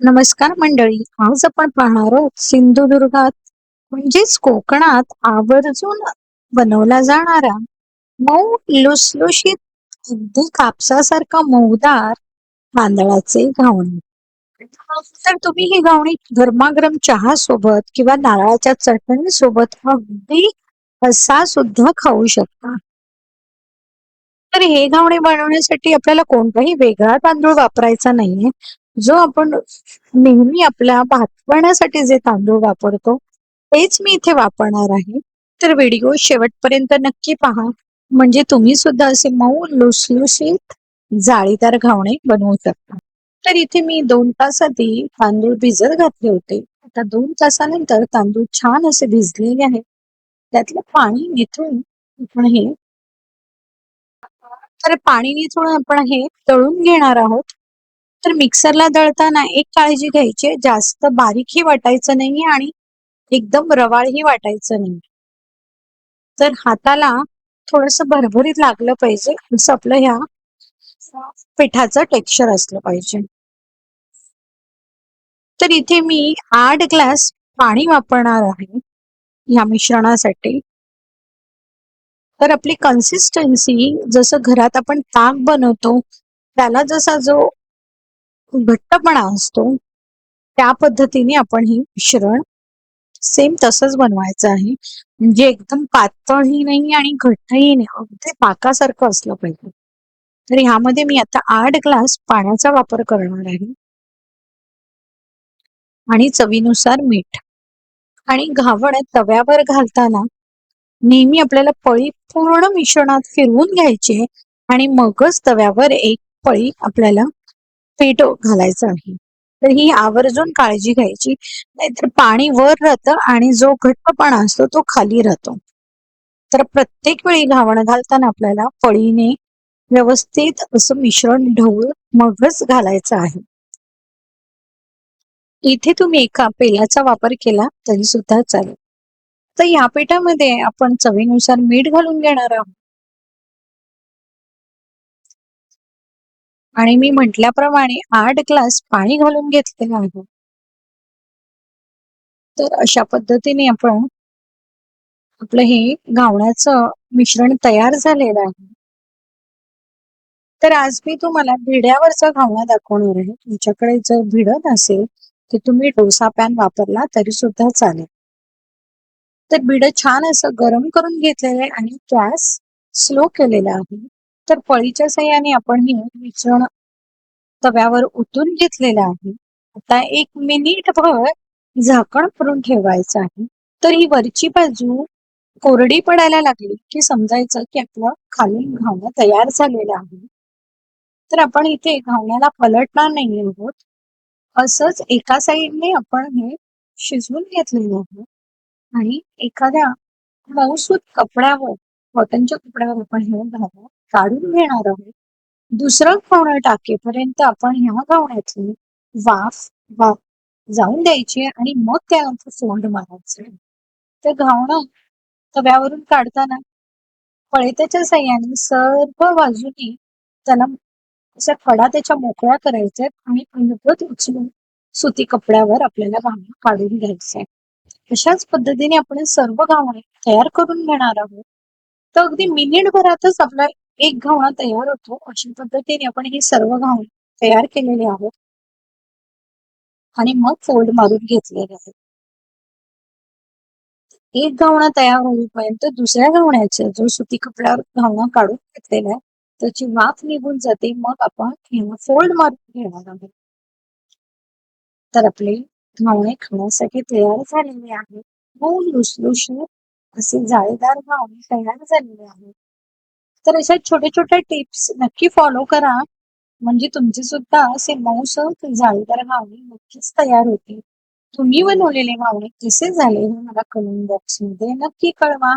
नमस्कार मंडळी आज आपण पाहणार आहोत सिंधुदुर्गात म्हणजेच कोकणात आवर्जून बनवला जाणारा मऊ लुसलुशीत अगदी कापसासारखा मऊदार तांदळाचे घावणे. तर तुम्ही ही घावणी गरमागरम चहा सोबत किंवा नारळाच्या चटणी सोबत अगदी असा सुद्धा खाऊ शकता. तर हे घावणे बनवण्यासाठी आपल्याला कोणताही वेगळा तांदूळ वापरायचा नाहीये. जो आपण नेहमी आपल्या भातवण्यासाठी जे तांदूळ वापरतो तेच मी इथे वापरणार आहे. तर व्हिडिओ शेवटपर्यंत नक्की पहा. म्हणजे तुम्ही सुद्धा असे मऊ लुसलुशीत जाळीदार घावणे बनवू शकता. तर इथे मी दोन तास आधी तांदूळ भिजत घातले होते. आता दोन तासानंतर तांदूळ छान असे भिजलेले आहेत. त्यातलं पाणी निथळून आपण हे तर पाणी निथळून आपण हे तळून घेणार आहोत. तर मिक्सरला दळताना एक काळजी घ्यायची जास्त बारीकही वाटायचं नाही आणि एकदम रवाळही वाटायचं नाही तर हाताला थोडस भरभरीत लागलं पाहिजे. असं आपलं ह्या पिठाचं टेक्स्चर असलं पाहिजे. तर इथे मी आठ ग्लास पाणी वापरणार आहे या मिश्रणासाठी. तर आपली कन्सिस्टन्सी जसं घरात आपण ताक बनवतो त्याला जसा जो घट्टपणा असतो त्या पद्धतीने आपण हे मिश्रण सेम तसंच बनवायचं आहे. म्हणजे एकदम पातळही नाही आणि घट्टही नाही. अगदी पाकासारखं असलं पाहिजे. तर ह्यामध्ये मी आता आठ ग्लास पाण्याचा वापर करणार आहे. आणि चवीनुसार मीठ. आणि घावण तव्यावर घालताना नेहमी आपल्याला पळी पूर्ण मिश्रणात फिरवून घ्यायची आणि मगच तव्यावर एक पळी आपल्याला पीठ घालायचं आहे. तर ही आवर्जून काळजी घ्यायची. नाहीतर पाणी वर राहतं आणि जो घट्टपणा असतो तो खाली राहतो. तर प्रत्येक वेळी घावण घालताना आपल्याला पळीने व्यवस्थित असं मिश्रण ढवळ मगच घालायचं आहे. इथे तुम्ही एका पेलाचा वापर केला तरी सुद्धा चालेल. तर या पिठामध्ये आपण चवीनुसार मीठ घालून घेणार आहोत. आणि मी म्हटल्याप्रमाणे आठ ग्लास पाणी घालून घेतलेलं आहे. तर अशा पद्धतीने आपण आपलं हे घावण्याचं मिश्रण तयार झालेलं आहे. तर आज मी तुम्हाला भिड्यावरचा घावणा दाखवणार आहे. तुमच्याकडे जर भिड नसेल तर तुम्ही डोसा पॅन वापरला तरी सुद्धा चालेल. तर भिड छान असं गरम करून घेतलेलं आहे आणि गॅस स्लो केलेला आहे. तर पळीच्या सह्याने आपण हे मिश्रण तव्यावर ओतून घेतलेलं आहे. आता एक मिनिट भर झाकण करून ठेवायचं आहे. तर ही वरची बाजू कोरडी पडायला लागली की समजायचं की आपलं खाली घावणं तयार झालेलं आहे. तर आपण इथे घावण्याला पलटणार नाही आहोत. असंच एका साईडने आपण हे शिजवून घेतलेलं आहे. आणि एखाद्या मऊसूत कपड्यावर कॉटनच्या कपड्यावर आपण हे घालू. काढून घेणार आहोत. दुसरं घावणं टाकेपर्यंत आपण ह्या घावण्यातली वाफ वाफ जाऊन द्यायची आणि मग त्यानंतर फोल्ड मारायचं. तर घावणं तव्यावरून काढताना फळेत्याच्या सह्याने सर्व बाजूनी त्याला अशा खडा त्याच्या मोकळ्या करायचा आणि अनुभूत उचलून सुती कपड्यावर आपल्याला घावणं काढून घ्यायचंय. अशाच पद्धतीने आपण सर्व घावणे तयार करून घेणार आहोत. तर अगदी मिनिट भरातच आपला एक घावणा तयार होतो अशा पद्धतीने आपण हे सर्व घावणे तयार केलेले आहोत. आणि मग फोल्ड मारून घेतलेले आहेत. एक घावणा तयार होईपर्यंत दुसऱ्या घावण्याचे जो सुती कपड्यावर घावणा काढून घेतलेला आहे त्याची वाफ निघून जाते. मग आपण फोल्ड मारून घेणार आहोत. तर आपले घावणे खाण्यासाठी तयार झालेले आहेत. मऊ लुसलुशीत असे जाळीदार घावणे तयार झालेले आहेत. तर अशा छोट्या छोट्या टिप्स नक्की फॉलो करा. म्हणजे तुमचे सुद्धा असे मऊसत जाळीदार मावणे नक्कीच तयार होतील. तुम्ही बनवलेले मावणे कसे झाले हे मला कमेंट बॉक्समध्ये नक्की कळवा.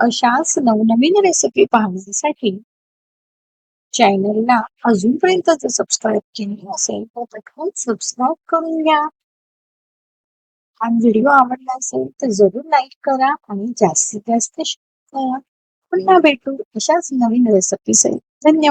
अशाच नवनवीन रेसिपी पाहण्यासाठी चॅनलला अजूनपर्यंत जर सबस्क्राईब केले असेल तर पटकन सबस्क्राईब करून घ्या. आणि व्हिडिओ आवडला असेल तर जरूर लाईक करा आणि जास्तीत जास्त शेअर करा. पुन्हा भेटू. अशाच नवीन रेसिपी धन्यवाद.